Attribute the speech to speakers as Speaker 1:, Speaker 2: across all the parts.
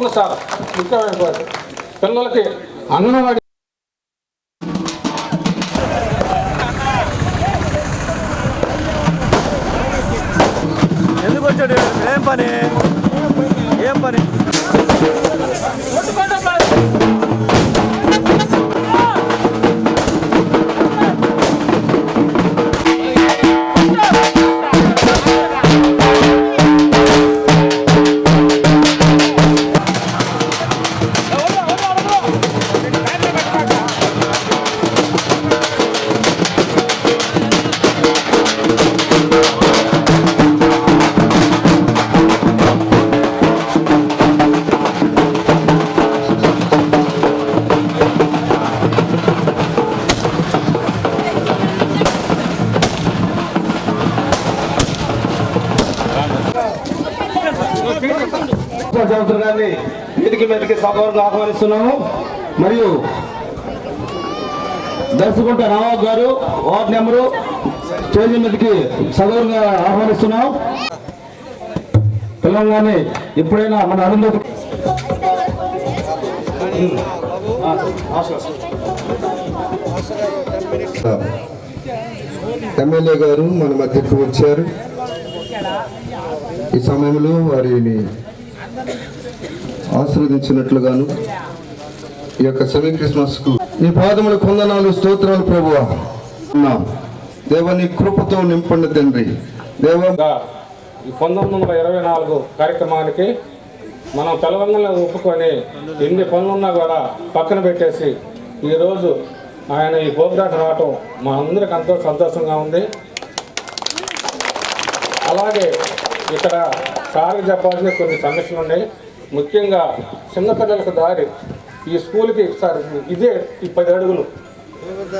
Speaker 1: ఇంకొక సార్. ముఖ్యమైన పిల్లలకి అంగన్వాడీ
Speaker 2: ఎందుకు వచ్చాడు? ఏం పని? ఏం పని?
Speaker 3: వేదిక మీదకి సభవరకు ఆహ్వానిస్తున్నాము. మరియు దర్శకుంట రామారావు గారు వార్డు నెంబరు స్టేజ్ మీదకి సగౌరవంగా ఆహ్వానిస్తున్నాం. తెలంగాణ ఎప్పుడైనా మన అరుంధతి
Speaker 4: ఎమ్మెల్యే గారు మన మధ్యకు వచ్చారు. ఈ సమయంలో వారిని ఆశీర్వదించినట్లుగాను ఈ యొక్క సెమీ క్రిస్మస్కు నీ పాదముల కొందనాలు స్తోత్రాలు ప్రభువా. ఉన్నాం. నీ కృపతో నింపండి తండ్రి. దేవ
Speaker 1: ఈ పంతొమ్మిది వందల ఇరవై నాలుగు కార్యక్రమానికి మనం తెలంగాణలో ఒప్పుకొని ఎన్ని పనులున్నా కూడా పక్కన పెట్టేసి ఈరోజు ఆయన ఈ గోపురాట రావటం మా అందరికి ఎంతో సంతోషంగా ఉంది. అలాగే ఇక్కడ సార్ చెప్పాల్సిన కొన్ని సమస్యలు ఉన్నాయి. ముఖ్యంగా చిన్నపిల్లలకు దారి ఈ స్కూల్కి సార్ ఇదే ఈ పది అడుగులు.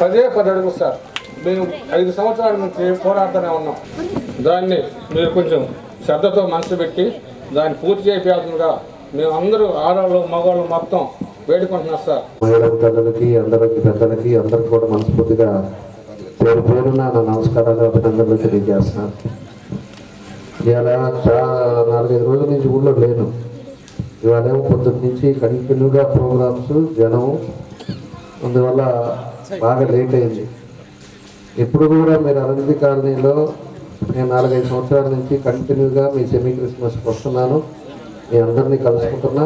Speaker 1: పదే పది అడుగులు సార్. మేము ఐదు సంవత్సరాల నుంచి పోరాడుతూనే ఉన్నాం. దాన్ని మీరు కొంచెం శ్రద్ధతో మనసు పెట్టి దాన్ని పూర్తి చేయాల్సిందిగా మేము అందరూ ఆడవాళ్ళు మగవాళ్ళు మొత్తం వేడుకుంటున్నారు సార్.
Speaker 5: మహిళా పిల్లలకి అందరికి పెద్దలకి అందరికి కూడా మనస్ఫూర్తిగా పేరు పేరున నా నమస్కారాలు అభినందనలు తెలియజేస్తున్నాను. ఇలా చా నాలుగైదు రోజుల నుంచి ఊళ్ళో లేను. ఇవాళ ఏమో పొద్దున్న నుంచి కంటిన్యూగా ప్రోగ్రామ్స్ జనం అందువల్ల బాగా లేట్ అయింది. ఎప్పుడు కూడా మీరు అరవింద్ కాలనీలో నేను నాలుగైదు సంవత్సరాల నుంచి కంటిన్యూగా మీ సెమీ క్రిస్మస్కి వస్తున్నాను. మీ అందరినీ కలుసుకుంటున్నా.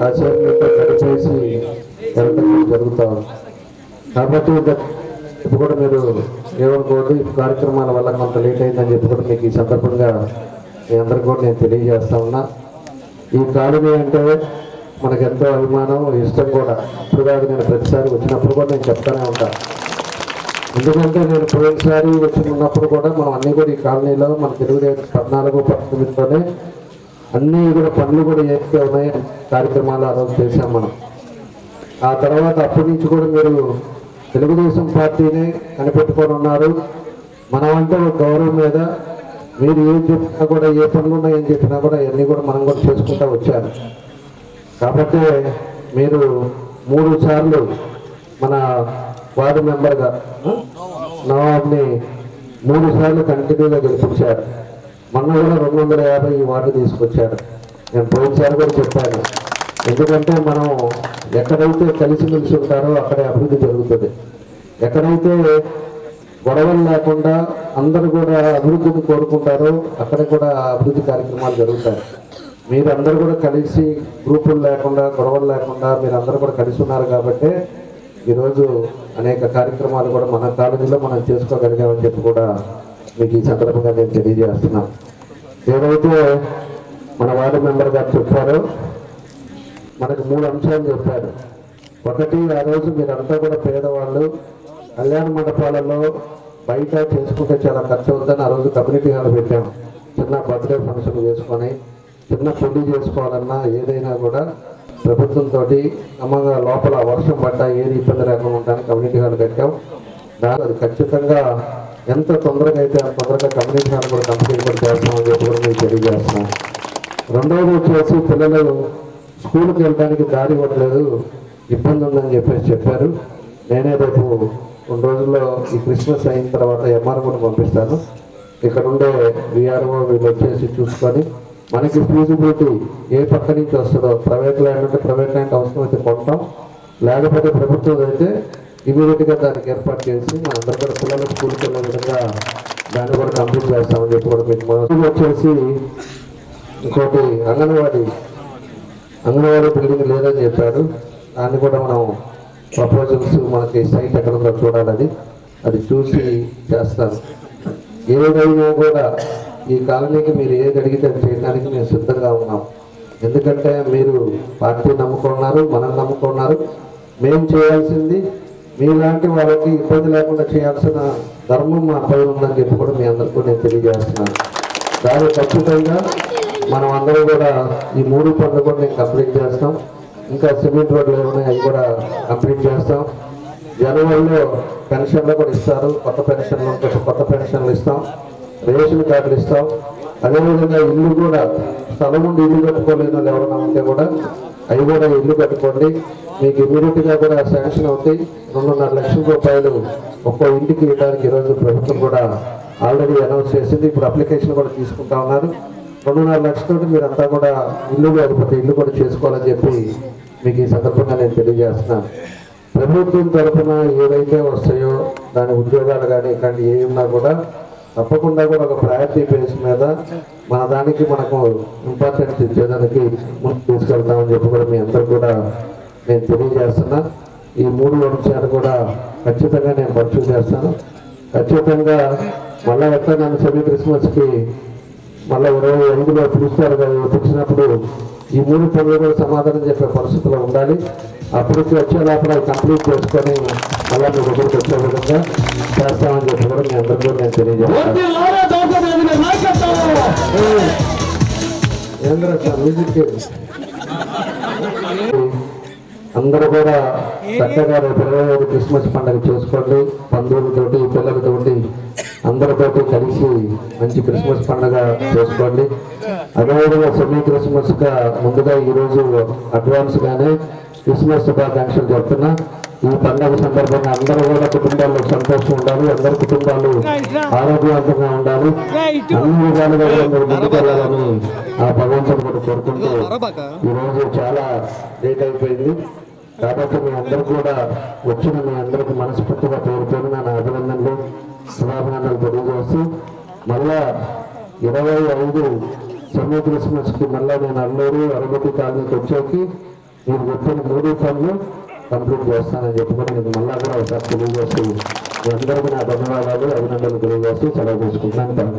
Speaker 5: కాసేపు మీతో గడిపేసి వెళ్ళడం జరుగుతా కాబట్టి ఇప్పుడు కూడా మీరు ఏమనుకోవద్దు ఈ కార్యక్రమాల వల్ల కొంత లేట్ అయిందని చెప్పి కూడా మీకు ఈ సందర్భంగా మీ అందరికి కూడా నేను తెలియజేస్తా ఉన్నా. ఈ కాలనీ అంటే మనకు ఎంతో అభిమానం ఇష్టం కూడా. ఇప్పుడు కాదు నేను ప్రతిసారి వచ్చినప్పుడు కూడా నేను చెప్తానే ఉంటాను ఎందుకంటే నేను పోయినసారి వచ్చి ఉన్నప్పుడు కూడా మనం అన్ని కూడా ఈ కాలనీలో మన తెలుగుదేశం పద్నాలుగు పంతొమ్మిదిలోనే అన్ని కూడా పనులు కూడా ఏవైతే ఉన్నాయి కార్యక్రమాలు ఆ రోజు చేశాం మనం. ఆ తర్వాత అప్పటి నుంచి కూడా మీరు తెలుగుదేశం పార్టీని కనిపెట్టుకొని ఉన్నారు. మనమంటే ఒక గౌరవం మీద మీరు ఏం చెప్పినా కూడా ఏ పనులు ఉన్నాయని ఏం చెప్పినా కూడా ఇవన్నీ కూడా మనం కూడా చేసుకుంటూ వచ్చారు. కాబట్టి మీరు మూడు సార్లు మన వార్డు మెంబర్గా నవాబ్ని మూడు సార్లు కంటిన్యూగా గెలిపించారు. మొన్న కూడా రెండు వందల యాభై ఈ వార్డు తీసుకొచ్చారు. నేను పోయినసారి కూడా చెప్పాను. ఎందుకంటే మనం ఎక్కడైతే కలిసిమెలిసి ఉంటారో అక్కడే అభివృద్ధి జరుగుతుంది. ఎక్కడైతే గొడవలు లేకుండా అందరూ కూడా అభివృద్ధిని కోరుకుంటారు. అక్కడ కూడా అభివృద్ధి కార్యక్రమాలు జరుగుతాయి. మీరు అందరూ కూడా కలిసి గ్రూపులు లేకుండా గొడవలు లేకుండా మీరు అందరూ కూడా కలిసి ఉన్నారు కాబట్టి ఈరోజు అనేక కార్యక్రమాలు కూడా మన కాలేజీలో మనం చేసుకోగలిగామని చెప్పి కూడా మీకు ఈ సందర్భంగా నేను తెలియజేస్తున్నాను ఏదైతే మన వార్డు మెంబర్ గారు చెప్పారో మనకు మూడు అంశాలు చెప్పారు. ఒకటి ఆ రోజు మీరంతా కూడా పేదవాళ్ళు కళ్యాణ మండపాలలో బయట చేసుకుంటే చాలా ఖర్చు అవుతుందని ఆ రోజు కమ్యూనిటీ హాల్ పెట్టాం. చిన్న బర్త్డే ఫంక్షన్ చేసుకొని చిన్న పెళ్ళి చేసుకోవాలన్నా ఏదైనా కూడా ప్రభుత్వంతో అమ్మగా లోపల వర్షం పడ్డా ఏది ఇబ్బంది లేకుండా ఉండడానికి కమ్యూనిటీ హాల్ కట్టాం. దాని అది ఖచ్చితంగా ఎంత తొందరగా అయితే అంత తొందరగా కమ్యూనిటీ హాల్ కూడా కంప్లీట్ కూడా చేస్తామని చెప్పి కూడా మీకు తెలియజేస్తున్నాం. రెండవది వచ్చేసి పిల్లలు స్కూల్కి వెళ్ళడానికి దారి ఇవ్వట్లేదు ఇబ్బంది ఉందని చెప్పేసి చెప్పారు. నేనే రేపు రెండు రోజుల్లో ఈ క్రిస్మస్ అయిన తర్వాత ఎంఆర్ఓని పంపిస్తాను. ఇక్కడ ఉండే విఆర్ఓ వీళ్ళు వచ్చేసి చూసుకొని మనకి ఫీజిబిలిటీ ఏ పక్క నుంచి వస్తుందో ప్రైవేట్ ల్యాండ్ అంటే ప్రైవేట్ ల్యాండ్ అవసరం అయితే కొంటాం. లేకపోతే ప్రభుత్వం అయితే ఇమీడియట్గా దానికి ఏర్పాటు చేసి మనందరూ కూడా పిల్లలు స్కూల్కి వెళ్ళే విధంగా దాన్ని కూడా కంప్లీట్ చేస్తామని చెప్పి కూడా మీకు మనం వచ్చేసి ఇంకోటి అంగన్వాడీ. అంగన్వాడీ బిల్డింగ్ లేదని చెప్పారు. దాన్ని కూడా మనం ప్రపోజల్స్ మనకి సైట్ ఎక్కడ ఉందో అది చూసి చేస్తాను. ఏదైనా కూడా ఈ కాలనీకి మీరు ఏది అడిగితే అది చేయడానికి మేము సిద్ధంగా ఉన్నాం. ఎందుకంటే మీరు పార్టీ నమ్ముకున్నారు మనం నమ్ముకున్నారు మేము చేయాల్సింది మీలాంటి వాళ్ళకి ఇబ్బంది లేకుండా చేయాల్సిన ధర్మం మా పై ఉందని చెప్పి కూడా మీ అందరికీ నేను తెలియజేస్తున్నాను. దాని ఖచ్చితంగా మనం అందరం కూడా ఈ మూడు పనులు కూడా నేను కంప్లీట్ చేస్తాం. ఇంకా సిమెంట్ రోడ్లు ఏమైనా అవి కూడా కంప్లీట్ చేస్తాం. జనవరిలో పెన్షన్లు కూడా ఇస్తారు. కొత్త పెన్షన్లు ఉంటే కొత్త పెన్షన్లు ఇస్తాం. రేషన్ కార్డులు ఇస్తాం. అదేవిధంగా ఇల్లు కూడా స్థలం ఉండి ఇల్లు కట్టుకోలేదు ఎవరైనా ఉంటే కూడా అవి కూడా ఇల్లు కట్టుకోండి. మీకు ఇమీడియట్గా కూడా శాంక్షన్ అవుతాయి రెండున్నర లక్షల రూపాయలు ఒక్కో ఇంటికి ఇవ్వడానికి ఈరోజు ప్రభుత్వం కూడా ఆల్రెడీ అనౌన్స్ చేసింది. ఇప్పుడు అప్లికేషన్ కూడా తీసుకుంటా ఉన్నారు. రెండున్నర లక్షలతో మీరంతా కూడా ఇల్లు లేకపోతే ఇల్లు కూడా చేసుకోవాలని చెప్పి మీకు ఈ సందర్భంగా నేను తెలియజేస్తున్నాను. ప్రభుత్వం తరఫున ఏవైతే వస్తాయో దాని ఉద్యోగాలు కానీ ఇట్లాంటి ఏ ఉన్నా కూడా తప్పకుండా కూడా ఒక ప్రయారిటీ బేస్ మీద మన దానికి మనకు ఇంపార్టెన్స్ ఇచ్చేదానికి ముందు తీసుకెళ్తామని చెప్పి కూడా మీ అందరు కూడా నేను తెలియజేస్తున్నా. ఈ మూడు అంశాలు కూడా ఖచ్చితంగా నేను పరిచయం చేస్తాను ఖచ్చితంగా మళ్ళా ఎట్లా నన్ను సెమీ క్రిస్మస్కి మళ్ళీ ఇరవై ఎనిమిదిలో పిలుస్తారు కదా పిలిచినప్పుడు ఈ మూడు పనులు కూడా సమాధానం చెప్పే పరిస్థితిలో ఉండాలి. అప్పటికి వచ్చే లోపల కంప్లీట్ చేసుకొని మళ్ళీ మీ దగ్గరికి వచ్చే విధంగా చేస్తామని చెప్పి కూడా మీ అందరికీ నేను తెలియజేస్తాను. అందరూ కూడా చక్కగా రేపు ఇరవై ఐదు క్రిస్మస్ పండుగ చేసుకోండి. బంధువులతోటి పిల్లలతోటి అందరితో కలిసి మంచి క్రిస్మస్ పండుగ చేసుకోండి. అదేవిధంగా సెమీ క్రిస్మస్గా ముందుగా ఈరోజు అడ్వాన్స్ గానే క్రిస్మస్ శుభాకాంక్షలు చెప్తున్నా. ఈ పండుగ సందర్భంగా అందరూ కూడా కుటుంబాల్లో సంతోషం ఉండాలి. అందరి కుటుంబాలు ఆరోగ్యవంతంగా ఉండాలి. అన్ని విధాలుగా మీరు ముందుకెళ్ళాలని ఆ భగవంతుని కూడా కోరుకుంటూ ఈ రోజు చాలా లేట్ అయిపోయింది. కాబట్టి మీ అందరూ కూడా వచ్చిన మీ అందరికి మనస్ఫూర్తిగా పేరుతోని నా శుభాభినందనలు తెలియజేస్తూ మళ్ళా ఇరవై ఐదు సెమీ క్రిస్మస్కి మళ్ళా నేను అల్లూరు అరగతి కాలనీకి వచ్చాకి మీరు చెప్పిన మూడు పనులు కంప్లీట్ చేస్తానని చెప్పుకొని నేను మళ్ళా కూడా ఒకసారి తెలియజేస్తూ మీ అందరికీ నా ధన్యవాదాలు అభినందనలు తెలియజేస్తూ సెలవు తీసుకుంటున్నాను.